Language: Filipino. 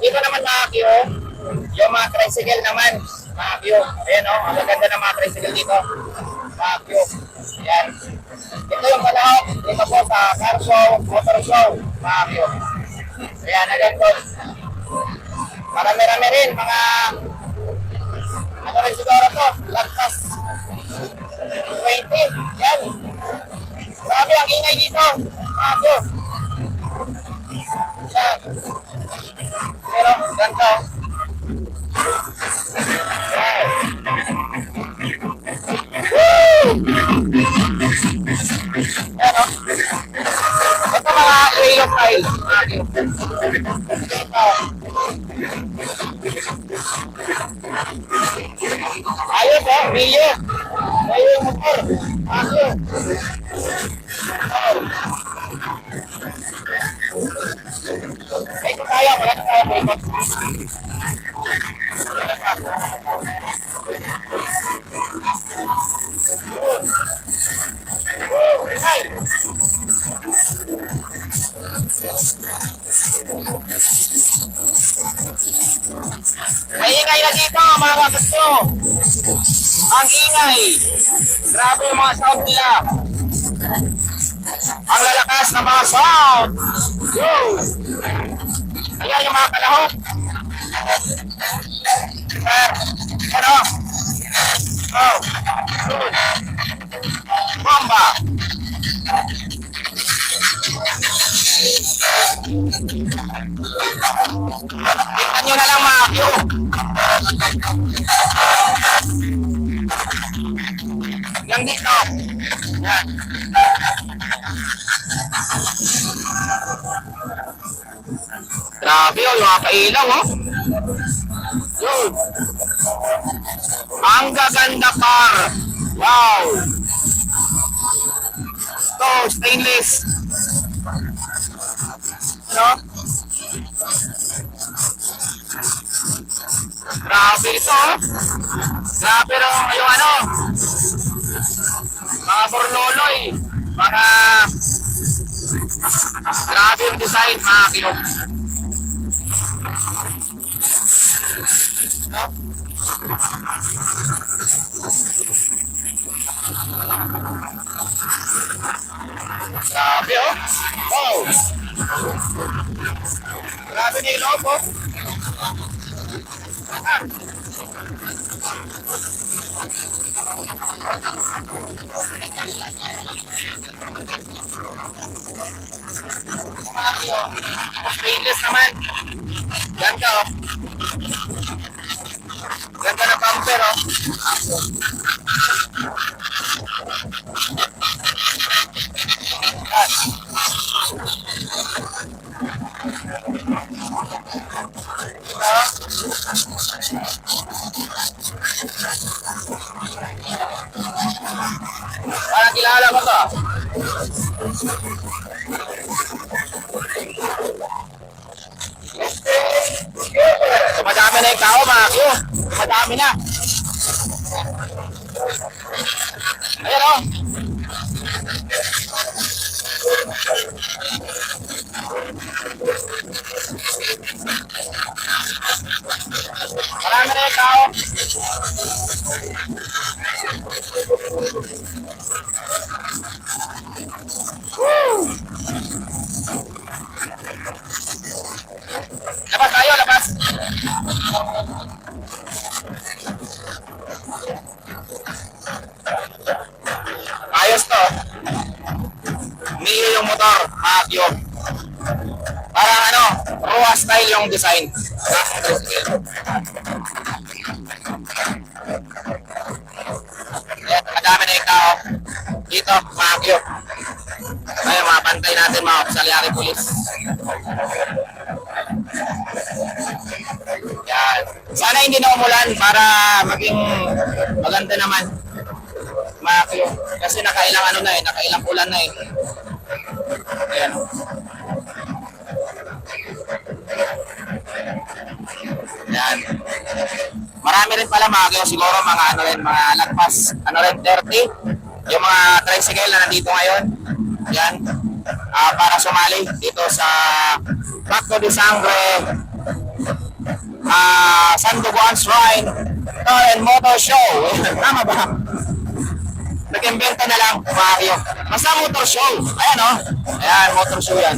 dito naman mga Q, yung mga tricycle naman, mga Q. Ayan o, ang ganda ng mga tricycle dito. Mga Q. Ayan. Ito yung kalahok. Dito po sa car show, motor show, mga Q. Ayan, agad po. Marami-rami rin, mga ano rin siguro to, lagpas 20. Yan. Grabe ang ingay dito. Mga Q. Yan. Ganito. Yan. Woo! Yan, oh. Ito mga file. Mga Q. Ito. Ayos eh. Rio yung motor. Ayos. Ito tayo, wala na tayo po ito. Ay! May ingay na dito mga kapasto. Ang ingay. Grabe yung mga sound nila. Ang lalakas ng mga sound. Yo! Ayan yung mga kalahok. Eh, ano? Oh. Good. Bomba. Tingnan nyo na lang mga Q. Yang dito. Yan. Grabe oh, yung mga kailaw oh. Yun. Ang gaganda par. Wow. Ito, stainless. Ano? Grabe ito oh. Grabe rin yung ano. Mga borloloy. Mga grabe yung design mga kinok. Grabe oh. Wow. Grabe na yung Stainless naman. Ganda oh. Ganda na bumper oh. Madami na yung tao, mga Q. Madami na. Ayan o. Marami na yung tao. Ayos to. Mio yung motor, Magyo. Parang ano, Rua style yung design. Ayan, madami na tao. Dito, Magyo. Ayun, mga pantay natin mga auxiliary police. Yan. Sana hindi na umulan para maging maganda naman. Makyo. Kasi nakailang ano na eh, nakailang ulan na eh. Ayan. Yan. Marami rin pala mga siguro mga ano rin, mga lagpas, ano rin, 30. Yung mga tricycle na nandito ngayon. Yan. Ah, para sumali dito sa Pacto de Sangre ah, Sandoguan Shrine Car and Motor Show. Tama ba? Nag-invento na lang, Mario. Basta motor show. Ayan, oh. Ayan, motor show yan.